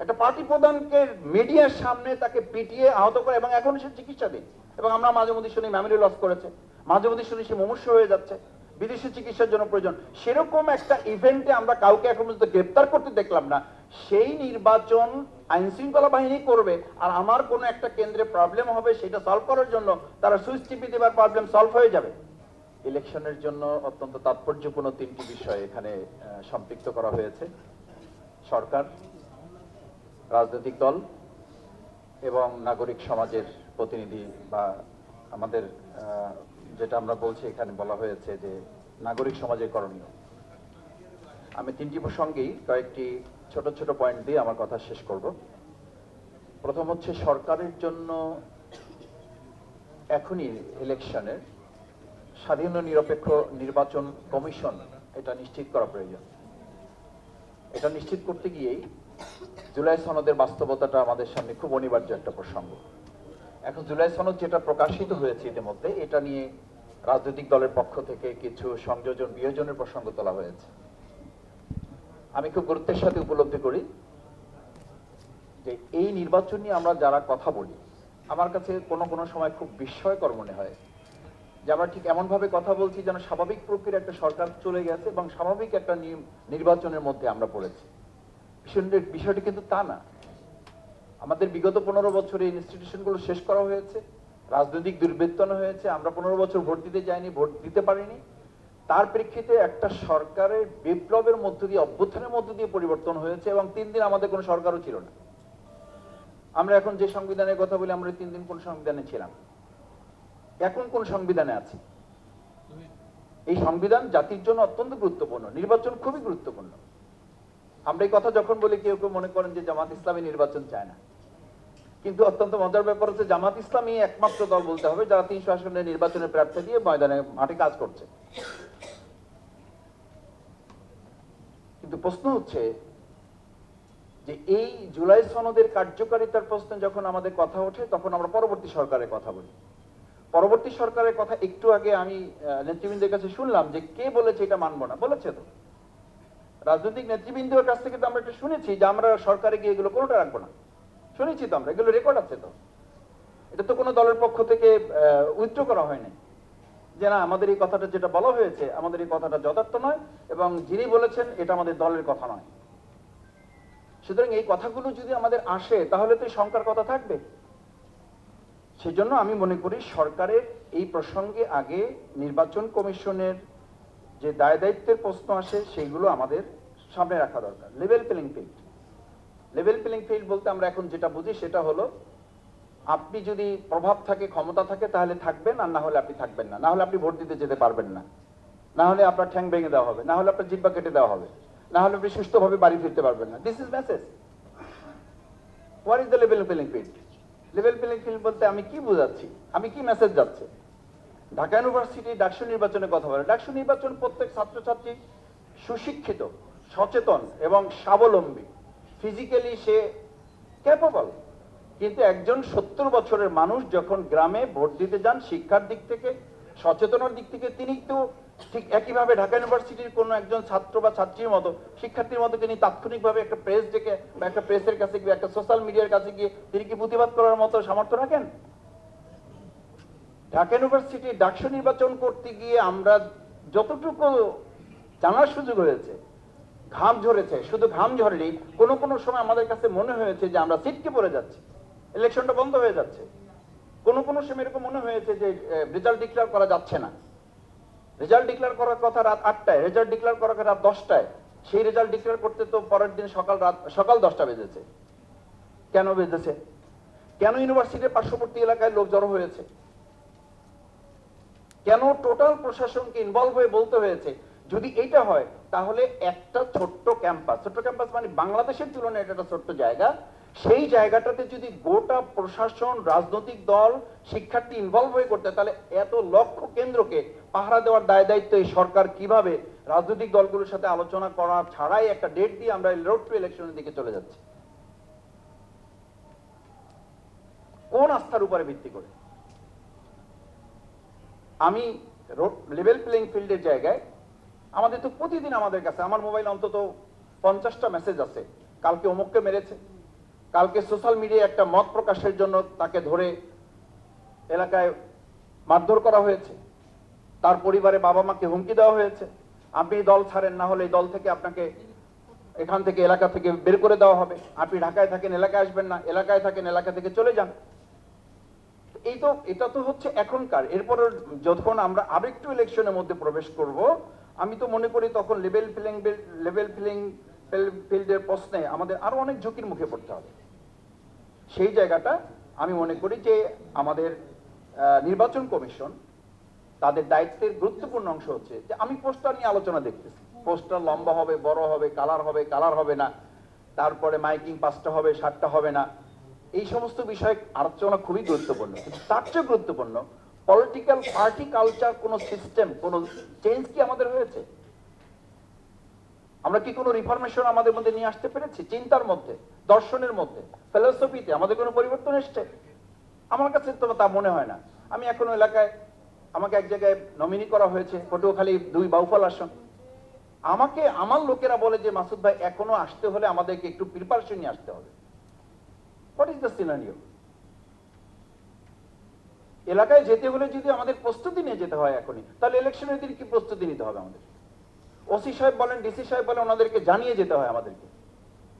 একটা পার্টি প্রধানকে মিডিয়ার সামনে তাকে পিটিয়ে আহত করে এবং এখন সে চিকিৎসা চিকিৎসাধীন। এবং আমরা মাঝে মধ্যে শুনি মেমোরি লস করেছে, মাঝে মধ্যে শুনি সে মুমূর্ষ হয়ে যাচ্ছে, বিদেশি চিকিৎসার জন্য প্রয়োজন। সেরকম একটা ইভেন্টে আমরা কাউকে এখন পর্যন্ত গ্রেপ্তার করতে দেখলাম না। সেই নির্বাচন আইন শৃঙ্খলা বাহিনী করবে, আর আমার কোনো একটা কেন্দ্রে প্রবলেম হবে সেটা সলভ করার জন্য তারা সুইচ টিপি দেবার প্রবলেম সলভ হয়ে যাবে। ইলেকশনের জন্য অত্যন্ত তাৎপর্যপূর্ণ তিনটি বিষয় এখানে সম্পৃক্ত করা হয়েছে। সরকার রাজনৈতিক দল এবং নাগরিক সমাজের প্রতিনিধি বা আমাদের যেটা আমরা বলছি এখানে বলা হয়েছে যে নাগরিক সমাজের করণীয়। আমি তিনটি প্রসঙ্গেই কয়েকটি ছোট ছোট পয়েন্ট দিয়ে আমার কথা শেষ করব। প্রথম হচ্ছে সরকারের জন্য এখনই ইলেকশনের স্বাধীন ও নিরপেক্ষ নির্বাচন কমিশন এটা নিশ্চিত করা প্রয়োজন। এটা নিশ্চিত করতে গিয়েই জুলাই সনদের বাস্তবতাটা আমাদের সামনে খুব অনিবার্য একটা প্রসঙ্গ। এখন জুলাই সনদ যেটা প্রকাশিত হয়েছে ইতিমধ্যে, এটা নিয়ে রাজনৈতিক দলের পক্ষ থেকে কিছু সংযোজন, বিয়োজনের প্রসঙ্গ তোলা হয়েছে। আমি খুব গুরুত্বের সাথে উপলব্ধি করি যে এই নির্বাচন নিয়ে আমরা যারা কথা বলি, আমার কাছে কোনো কোনো সময় খুব বিস্ময়কর মনে হয় যে আমরা ঠিক এমনভাবে কথা বলছি যেন স্বাভাবিক প্রক্রিয়ার একটা সরকার চলে গেছে এবং স্বাভাবিক একটা নির- নির্বাচনের মধ্যে আমরা পড়েছি। বিষয়টি বিষয়টি কিন্তু তা না। আমাদের বিগত পনেরো বছরে ইনস্টিটিউশনগুলো শেষ করা হয়েছে, রাজনৈতিক দুর্বৃত্তন হয়েছে, আমরা পনেরো বছর ভোট দিতে যাইনি, ভোট দিতে পারিনি। তার প্রেক্ষিতে একটা সরকারের বিপ্লবের মধ্য দিয়ে, অভ্যুত্থানের মধ্য দিয়ে পরিবর্তন হয়েছে এবং তিন দিন আমাদের কোনো সরকারও ছিল না। আমরা এখন যে সংবিধানের কথা বলি, আমরা তিন দিন কোন সংবিধানে ছিলাম? এখন কোন সংবিধানে আছি? এই সংবিধান জাতির জন্য অত্যন্ত গুরুত্বপূর্ণ, নির্বাচন খুবই গুরুত্বপূর্ণ। আমরা এই কথা যখন বলি, কেউ কেউ মনে করেন যে জামাত ইসলামী নির্বাচন চায় না। কিন্তু অত্যন্ত মজার ব্যাপার হচ্ছে, জামাত ইসলামী একমাত্র দল বলতে হবে যারা তিনশো আসনের নির্বাচনের প্রার্থী দিয়ে ময়দানে মাঠে কাজ করছে। কিন্তু প্রশ্ন হচ্ছে যে এই জুলাই সনদের কার্যকারিতার প্রশ্নে যখন আমাদের কথা ওঠে, তখন আমরা পরবর্তী সরকারের কথা বলি। পরবর্তী সরকারের কথা একটু আগে আমি নেতৃবৃন্দের কাছে শুনলাম যে কে বলেছে এটা মানবো না। বলেছে তো। রাজনৈতিক নেতৃবৃন্দের কাছ থেকে তো আমরা একটু শুনেছি যে আমরা সরকারে গিয়ে এগুলো কোনোটা রাখব না। শুনেছি তো আমরা, এগুলো রেকর্ড আছে তো। এটা তো কোনো দলের পক্ষ থেকে উইথড্র করা হয়নি। যে না, আমাদের এই কথাটা যেটা বলা হয়েছে, আমাদের এই কথাটা যথার্থ নয় এবং যিনি বলেছেন, এটা আমাদের দলের কথা নয়। সুতরাং এই কথাগুলো যদি আমাদের আসে, তাহলে তো শঙ্কার কথা থাকবে। সেজন্য আমি মনে করি সরকারের এই প্রসঙ্গে আগে নির্বাচন কমিশনের যে দায় দায়িত্বের প্রশ্ন আসে, সেইগুলো আমাদের সামনে রাখা দরকার। Level playing field level playing field বলতে আমরা এখন যেটা বুঝি, সেটা হলো, আপনি যদি প্রভাব থাকে, ক্ষমতা থাকে, তাহলে থাকবেন, আর না হলে আপনি থাকবেন না। না হলে আপনি ভোট দিতে যেতে পারবেন না। না হলে আপনার ঠ্যাং ভেঙে দেওয়া হবে। না হলে আপনার জিব্বা কেটে দেওয়া হবে। না হলে আপনি সুস্থভাবে বাড়ি ফিরতে পারবেন না। This is message what is the level playing field level playing field বলতে আমি কি বোঝাচ্ছি? আমি কি মেসেজ যাচ্ছে? ঢাকা ইউনিভার্সিটি ডাকসু নির্বাচনের কথা বলে। ডাকসু নির্বাচন প্রত্যেক ছাত্রছাত্রী সুশিক্ষিত, সচেতন এবং স্বাবলম্বী। ফিজিক্যালি সে ক্যাপেবল কিন্তু একজন সত্তর বছরের মানুষ যখন গ্রামে ভোট দিতে যান, শিক্ষার দিক থেকে, সচেতনার দিক থেকে, তিনি তো ঠিক একইভাবে ঢাকা ইউনিভার্সিটির কোনো একজন ছাত্র বা ছাত্রীর মতো, শিক্ষার্থীর মতো তিনি তাৎক্ষণিকভাবে একটা প্রেস ডেকে বা একটা প্রেসের কাছে গিয়ে, একটা সোশ্যাল মিডিয়ার কাছে গিয়ে তিনি কি প্রতিবাদ করার মতো সামর্থ্য রাখেন? ঢাকা ইউনিভার্সিটি ডাকসু নির্বাচন করতে গিয়ে আমরা যতটুকু জানার সুযোগ হয়েছে ঘাম ঝরেছে, শুধু ঘাম ঝরেনি, কোনো কোনো সময় আমাদের কাছে মনে হয়েছে যে আমরা সিটকে পড়ে যাচ্ছি, ইলেকশনটা বন্ধ হয়ে যাচ্ছে। কোনো কোনো সময় এরকম মনে হয়েছে যে রেজাল্ট ডিক্লেয়ার করা যাচ্ছে না। রেজাল্ট ডিক্লেয়ার করার কথা রাত আটটায়, রেজাল্ট ডিক্লেয়ার করার কথা রাত দশটায়, সেই রেজাল্ট ডিক্লেয়ার করতে তো পরের দিন সকাল রাত, সকাল দশটা বেজেছে। কেন বেজেছে? কেন ইউনিভার্সিটির পার্শ্ববর্তী এলাকায় লোক জড়ো হয়েছে? কেন টোটাল প্রশাসনকে ইনভলভ হয়ে বলতে হয়েছে? যদি এইটা হয়, তাহলে একটা ছোট্ট ক্যাম্পাস ছোট্ট ক্যাম্পাস মানে বাংলাদেশের তুলনায় এটা ছোট্ট জায়গা, সেই জায়গাটাতে যদি গোটা প্রশাসন, রাজনৈতিক দল, শিক্ষার্থী ইনভলভ হয়ে করতে, তাহলে এত লক্ষ্য কেন্দ্রকে পাহারা দেওয়ার দায় দায়িত্ব এই সরকার কীভাবে রাজনৈতিক দলগুলোর সাথে আলোচনা করা ছাড়াই একটা ডেট দিয়ে আমরা রোড টু ইলেকশনের দিকে চলে যাচ্ছি? কোন আস্থার উপরে ভিত্তি করে? আমি লেভেল প্লেইং ফিল্ডের জায়গায়, আমাদের তো প্রতিদিন আমাদের কাছে, আমার মোবাইল অন্তত পঞ্চাশটা মেসেজ আছে। কালকে অমুককে মেরেছে, কালকে সোশ্যাল মিডিয়ায় একটা মত প্রকাশের জন্য তাকে ধরে এলাকায় মারধর করা হয়েছে। তার পরিবারে বাবা মাকে হুমকি দেওয়া হয়েছে। আপনি দল ছাড়েন, না হলে দল থেকে আপনাকে এখান থেকে এলাকা থেকে বের করে দেওয়া হবে। আপনি ঢাকায় থাকেন, এলাকায় আসবেন না, এলাকায় থাকেন, এলাকা থেকে চলে যান। এই তো, এটা তো হচ্ছে এখনকার। এরপরে যখন আমরা আরেকটু ইলেকশনের মধ্যে প্রবেশ করব, আমি তো মনে করি তখন লেভেল ফিলিং লেভেল ফিলিং ফিল্ডের প্রশ্নে আমাদের আরও অনেক ঝুঁকির মুখে পড়তে হবে। সেই জায়গাটা আমি মনে করি যে আমাদের নির্বাচন কমিশন তাদের দায়িত্বের গুরুত্বপূর্ণ অংশ হচ্ছে যে আমি পোস্টার নিয়ে আলোচনা দেখতেছি। পোস্টার লম্বা হবে, বড় হবে কালার হবে কালার হবে না। তারপরে মাইকিং পাঁচটা হবে, সাতটা হবে না। এই সমস্ত বিষয়ে আলোচনা খুবই গুরুত্বপূর্ণ। তার চেয়ে গুরুত্বপূর্ণ পলিটিক্যাল পার্টি কালচার কোন সিস্টেম কোন চেঞ্জ কি আমাদের হয়েছে? আমরা কি কোনো রিফরমেশন আমাদের মধ্যে নিয়ে আসতে পেরেছি? চিন্তার মধ্যে, দর্শনের মধ্যে ফিলোসফিতে আমাদের কোনো পরিবর্তন এসছে? আমার কাছে তো তা মনে হয় না। আমি এখনও এলাকায়, আমাকে এক জায়গায় নমিনি করা হয়েছে, পটুয়াখালী দুই বাউফল আসন। আমাকে, আমার লোকেরা বলে যে, মাসুদ ভাই, এখনও আসতে হলে আমাদেরকে একটু প্রিপারেশন নিয়ে আসতে হবে। হোয়াট ইজ দ্য সিনারিও এলাকায় যেতে হলে যদি আমাদের প্রস্তুতি নিয়ে যেতে হয় এখনই, তাহলে ইলেকশনের দিন কি প্রস্তুতি নিতে হবে আমাদের? ওসি সাহেব বলেন ডিসি সাহেব বলেন, ওনাদেরকে জানিয়ে যেতে হয় আমাদেরকে।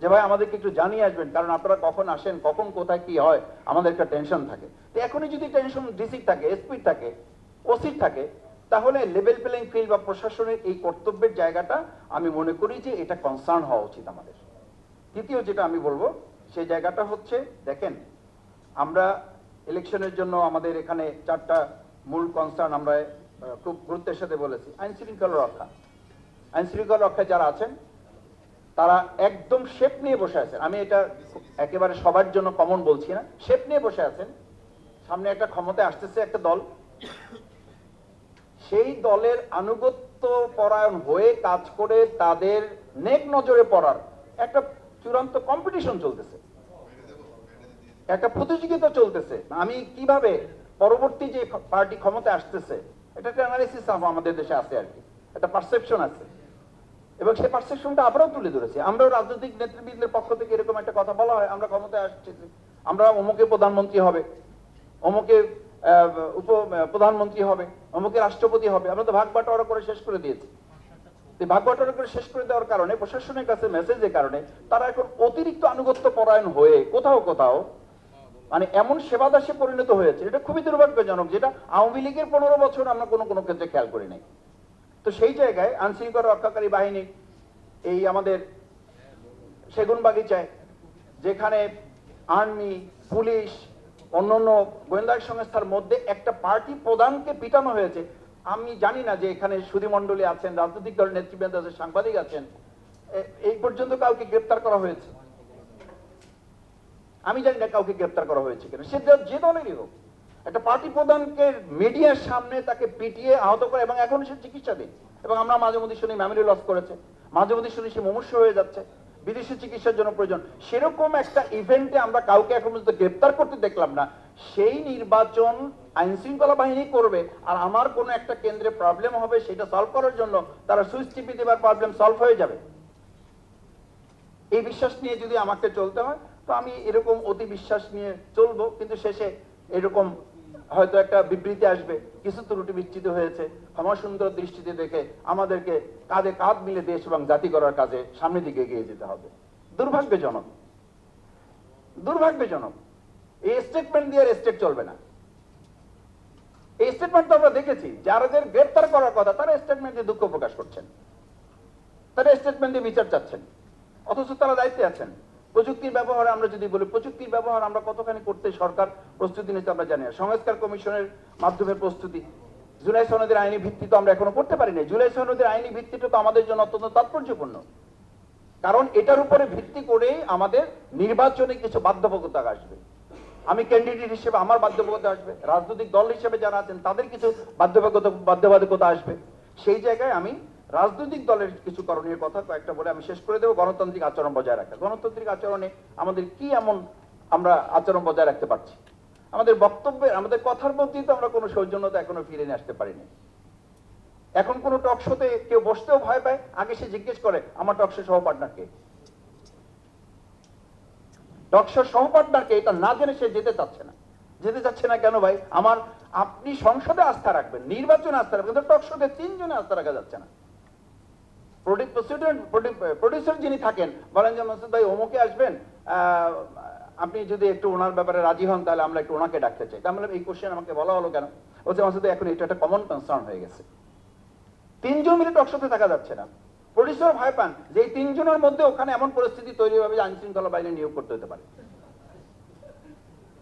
যে ভাই, আমাদেরকে একটু জানিয়ে আসবেন, কারণ আপনারা কখন আসেন, কখন, কোথায়, কি হয়, আমাদের একটা টেনশন থাকে। তো এখনই যদি টেনশন ডিসির থাকে এসপির থাকে ওসির থাকে, তাহলে লেভেল প্লেইং ফিল্ড বা প্রশাসনের এই কর্তব্যের জায়গাটা আমি মনে করি যে এটা কনসার্ন হওয়া উচিত আমাদের। তৃতীয় যেটা আমি বলব সেই জায়গাটা হচ্ছে, দেখেন, আমরা ইলেকশনের জন্য আমাদের এখানে চারটা মূল কনসার্ন আমরা খুব গুরুত্বের সাথে বলেছি আইন শৃঙ্খলা রক্ষা। আইন শৃঙ্খলা রক্ষায় যারা আছেন, তারা একদম শেপ নিয়ে বসে আছেন। আমি এটা একেবারে সবার জন্য কমন বলছি না। শেপ নিয়ে বসে আছেন। সামনে একটা ক্ষমতায় আসতেছে একটা দল। সেই দলের আনুগত্য পরায়ণ হয়ে কাজ করে তাদের নেক নজরে পড়ার একটা চূড়ান্ত কম্পিটিশন চলতেছে। একটা প্রতিযোগিতা চলতেছে। আমি কীভাবে পরবর্তী যে পার্টি ক্ষমতা আসতেছে এটা একটা অ্যানালিসিস আমাদের দেশে আছে আর কি। একটা পারসেপশন আছে। এবং সেই পারসেপশনটা আমরাও তুলে ধরেছি। আমরাও রাজনৈতিক নেতৃবৃন্দের পক্ষ থেকে এরকম একটা কথা বলা হয়, আমরা ক্ষমতায় আসছি। আমরা অমুকে প্রধানমন্ত্রী হবে, অমুকে উপ প্রধানমন্ত্রী হবে, অমুকে রাষ্ট্রপতি হবে। আমরা তো ভাগ বাটোয়ারা করে শেষ করে দিয়েছি। ভাগ করে শেষ করে দেওয়ার কারণে, প্রশাসনের কাছে মেসেজের কারণে তারা এখন অতিরিক্ত আনুগত্য পরায়ণ হয়ে কোথাও কোথাও মানে এমন পরিণত হয়েছে, এটা খুবই দুর্ভাগ্যজনক, যেটা আওয়ামী লীগের পনেরো বছর আমরা কোনো কোনো ক্ষেত্রে খেয়াল করি নাই। তো সেই জায়গায় আইনশৃঙ্খলা রক্ষাকারী বাহিনী, এই আমাদের সেগুন বাগিচায়, যেখানে আর্মি, পুলিশ, অন্যান্য গোয়েন্দা সংস্থার মধ্যে একটা পার্টি প্রধানকে পিটানো হয়েছে আমি জানি না যে এখানে সুধীমণ্ডলী আছেন, রাজনৈতিক দলের নেতৃবৃন্দ আছেন, সাংবাদিক আছেন। এই পর্যন্ত কাউকে গ্রেপ্তার করা হয়েছে? আমি জানি না কাউকে গ্রেপ্তার করা হয়েছে কিনা। সে যে- দলেরই হোক, একটা পার্টি প্রধানকে মিডিয়ার সামনে তাকে পিটিয়ে আহত করে এবং এখন সে চিকিৎসা চিকিৎসাধীন। এবং আমরা মাঝে মধ্যে শুনি মেমোরি লস করেছে, মাঝে মধ্যে শুনি সে মুমূর্ষ হয়ে যাচ্ছে, বিদেশি চিকিৎসার জন্য প্রয়োজন। সেরকম একটা ইভেন্টে আমরা কাউকে এখন পর্যন্ত গ্রেপ্তার করতে দেখলাম না। সেই নির্বাচন আইন শৃঙ্খলা বাহিনী করবে, আর আমার কোনো একটা কেন্দ্রে প্রবলেম হবে সেটা সলভ করার জন্য তারা সুইচ টিপি দেবার প্রবলেম সলভ হয়ে যাবে। এই বিশ্বাস নিয়ে যদি আমাকে চলতে হয়, তো আমি এরকম অতি বিশ্বাস নিয়ে চলবো, কিন্তু শেষে এরকম হয়তো একটা বিবৃতি আসবে, কিছু ত্রুটি বিচ্ছিত হয়েছে। ক্ষমা সুন্দর দৃষ্টিতে দেখে আমাদেরকে কাঁধে কাঁধ মিলে দেশ এবং জাতি করার কাজে সামনের দিকে এগিয়ে যেতে হবে। দুর্ভাগ্যজনক। দুর্ভাগ্যজনক। এই স্টেটমেন্ট দিয়ে স্টেট চলবে না। এই স্টেটমেন্ট তো আমরা দেখেছি যারাদের গ্রেপ্তার করার কথা তারা স্টেটমেন্ট দুঃখ প্রকাশ করছেন। তারা স্টেটমেন্ট বিচার চাচ্ছেন। অথচ তারা দায়িত্বে আছেন। প্রযুক্তির ব্যবহার আমরা যদি বলি, প্রযুক্তির ব্যবহার আমরা কতখানি করতে সরকার প্রস্তুতি নিতে আমরা জানি সংস্কার কমিশনের মাধ্যমে প্রস্তুতি। জুলাই সনদের আইনি ভিত্তি তো আমরা এখনও করতে পারি না জুলাই সনদের আইনি ভিত্তিটা তো আমাদের জন্য অত্যন্ত তাৎপর্যপূর্ণ। কারণ এটার উপরে ভিত্তি করেই আমাদের নির্বাচনে কিছু বাধ্যবাধকতা আসবে। আমি ক্যান্ডিডেট হিসেবে আমার বাধ্যবাধকতা আসবে, রাজনৈতিক দল হিসেবে যারা আছেন, তাদের কিছু বাধ্যবাধকতা বাধ্যবাধকতা আসবে। সেই জায়গায় আমি রাজনৈতিক দলের কিছু করণীয় কথা কয়েকটা বলে আমি শেষ করে দেবো, গণতান্ত্রিক আচরণ বজায় রাখা। গণতান্ত্রিক আচরণে আমাদের কি এমন আমরা আচরণ বজায় রাখতে পারছি? আমাদের বক্তব্যে আমাদের কথার মধ্যেই তো আমরা কোনো সৌজন্যতা এখনও ফিরে নিয়ে আসতে পারিনি। এখন কোনো টক শোতে কেউ বসতেও ভয় পায়, আগে সে জিজ্ঞেস করে, আমার টক শো সহ পার্টনারকে ডক্টর সহপাঠদারকে এটা না জেনে সে যেতে চাচ্ছে না। যেতে চাচ্ছে না কেন ভাই? আমার, আপনি সংসদে আস্থা রাখবেন, নির্বাচনে আস্থা রাখবেন, কিন্তু তিনজনে আস্থা রাখা যাচ্ছে না। প্রডিউসার যিনি থাকেন, বলেন যে মাসুদ ভাই, অমুকে আসবেন আপনি যদি একটু ওনার ব্যাপারে রাজি হন, তাহলে আমরা একটু ওনাকে ডাকতে চাই। তাহলে এই কোশ্চেন আমাকে বলা হলো কেন? মাসুদ এখন এটা একটা কমন কনসার্ন হয়ে গেছে। তিনজন মিলে টকশোতে থাকা যাচ্ছে না। প্রডিউসার ভয় পান, যে এই তিনজনের মধ্যে ওখানে এমন পরিস্থিতি তৈরি হবে যে আইন শৃঙ্খলা বাহিনী নিয়োগ করতে হতে পারে।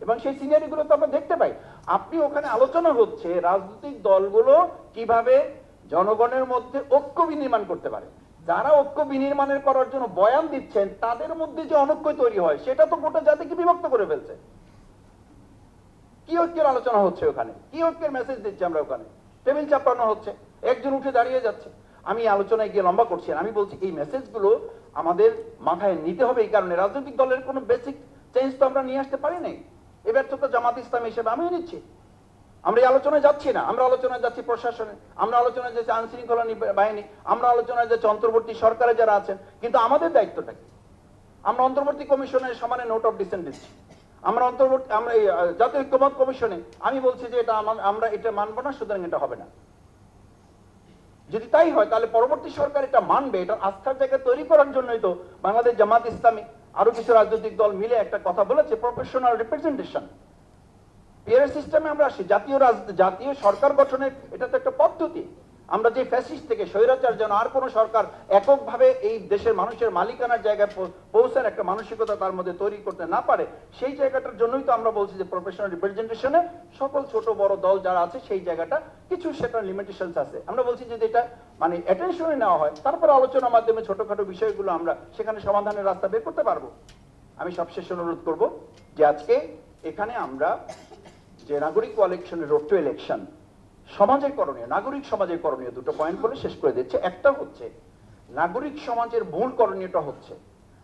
এবং সেই সিনারি গুলো তো আমরা দেখতে পাই। আপনি ওখানে আলোচনা হচ্ছে রাজনৈতিক দলগুলো কীভাবে জনগণের মধ্যে ঐক্য বিনির্মাণ করতে পারে। যারা ঐক্য বিনির্মাণের করার জন্য বয়ান দিচ্ছেন, তাদের মধ্যে যে অনৈক্য তৈরি হয়, সেটা তো গোটা জাতিকে বিভক্ত করে ফেলছে। কি ঐক্যের আলোচনা হচ্ছে ওখানে? কি ঐক্যের মেসেজ দিচ্ছে আমরা ওখানে? টেবিল চাপানো হচ্ছে, একজন উঠে দাঁড়িয়ে যাচ্ছে। আমি আলোচনায় গিয়ে লম্বা করছি আমি বলছি, এই মেসেজগুলো আমাদের মাথায় নিতে হবে এই কারণে রাজনৈতিক দলের কোনো বেসিক চেঞ্জ তো আমরা নিয়ে আসতে পারি নাই। এবার তো জামাত ইসলাম হিসেবে আমিও নিচ্ছি। আমরা এই আলোচনায় যাচ্ছি না। আমরা আলোচনায় যাচ্ছি প্রশাসনে, আমরা আলোচনায় যাচ্ছি আইন শৃঙ্খলা নি- বাহিনী, আমরা আলোচনায় যাচ্ছি অন্তর্বর্তী সরকারে যারা আছেন। কিন্তু আমাদের দায়িত্বটা কি? আমরা অন্তর্বর্তী কমিশনের সমানে নোট অফ ডিসেন্ট দিচ্ছি। আমরা অন্তর্বর্তী, আমরা জাতীয় ঐক্যমত কমিশনে, আমি বলছি যে এটা আমরা এটা মানবো না, সুতরাং এটা হবে না। যদি তাই হয়, তাহলে পরবর্তী সরকার এটা মানবে, এটা আস্থার জায়গা তৈরি করার জন্যই তো বাংলাদেশ জামাত ইসলামী আরও কিছু রাজনৈতিক দল মিলে একটা কথা বলেছে প্রফেশনাল রিপ্রেজেন্টেশন পিয়ার সিস্টেমে আমরা আসি, জাতীয় জাতীয় সরকার গঠনের, এটা তো একটা পদ্ধতি। আমরা যে ফ্যাসিস্ট থেকে স্বৈরাচার যেন আর কোনো সরকার এককভাবে এই দেশের মানুষের মালিকানার জায়গায় পৌঁছার একটা মানসিকতা তার মধ্যে তৈরি করতে না পারে, সেই জায়গাটার জন্যই তো আমরা বলছি যে প্রফেশনাল রিপ্রেজেন্টেশনে সকল ছোট বড় দল যারা আছে সেই জায়গাটা, কিছু সেটা লিমিটেশনস আছে। আমরা বলছি যদি এটা মানে অ্যাটেনশনে নেওয়া হয়, তারপর আলোচনার মাধ্যমে ছোটখাটো বিষয়গুলো আমরা সেখানে সমাধানের রাস্তা বের করতে পারব। আমি সবশেষ অনুরোধ করব যে আজকে এখানে আমরা যে নাগরিক কোয়ালিশনের রোড টু ইলেকশন সমাজের করণীয়, নাগরিক সমাজের করণীয় দুটো পয়েন্ট বলে শেষ করে দিচ্ছে। একটা হচ্ছে, নাগরিক সমাজের মূল করণীয়টা হচ্ছে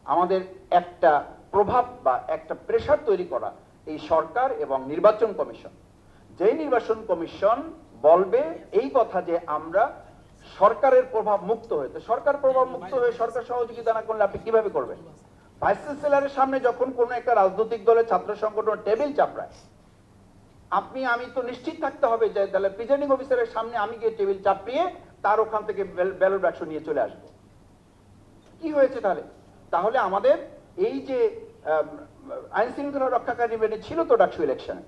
আমাদের একটা প্রভাব বা একটা প্রেশার তৈরি করা এই সরকার এবং নির্বাচন কমিশন। যেই নির্বাচন কমিশন বলবে এই কথা যে আমরা সরকারের প্রভাব মুক্ত হয়ে সরকার প্রভাব মুক্ত হয়ে সরকার সহযোগিতা না করলে আপনি কীভাবে করবেন? ভাইস চ্যান্সেলরের সামনে যখন কোনো একটা রাজনৈতিক দলের ছাত্র সংগঠন টেবিল চাপড়ায় আপনি, আমি তো নিশ্চিত থাকতে হবে যে তাহলে প্রিজাইডিং অফিসারের সামনে আমি গিয়ে টেবিল চাপিয়ে তার ওখান থেকে ব্যালট বাক্স নিয়ে চলে আসব। কি হয়েছে তাহলে? তাহলে আমাদের এই যে আইন শৃঙ্খলা রক্ষাকারী বাহিনী ছিল তো ডাকসু ইলেকশনে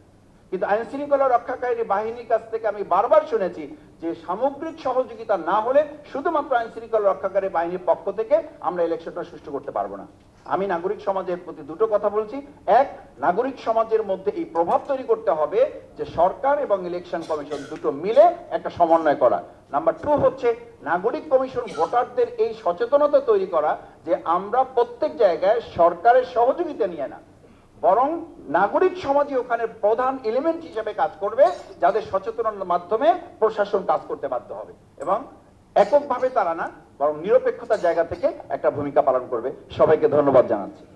কিন্তু আইন শৃঙ্খলা রক্ষাকারী বাহিনীর কাছ থেকে আমি বারবার শুনেছি যে সামগ্রিক সহযোগিতা না হলে শুধুমাত্র আইন শৃঙ্খলা রক্ষাকারী বাহিনীর পক্ষ থেকে আমরা ইলেকশনটা সুষ্ঠু করতে পারব না। আমি নাগরিক সমাজের প্রতি দুটো কথা বলছি। এক, নাগরিক সমাজের মধ্যে এই প্রভাব তৈরি করতে হবে যে সরকার এবং ইলেকশন কমিশন দুটো মিলে একটা সমন্বয় করা। নাম্বার টু হচ্ছে নাগরিক কমিশন ভোটারদের এই সচেতনতা তৈরি করা যে আমরা প্রত্যেক জায়গায় সরকারের সহযোগিতা নিয়ে না বরং নাগরিক সমাজই ওখানে প্রধান এলিমেন্ট হিসেবে কাজ করবে, যাদের সচেতনতার মাধ্যমে প্রশাসন কাজ করতে বাধ্য হবে। এবং এককভাবে তারা না, বরং নিরপেক্ষতার জায়গা থেকে একটা ভূমিকা পালন করবে। সবাইকে ধন্যবাদ জানাচ্ছি।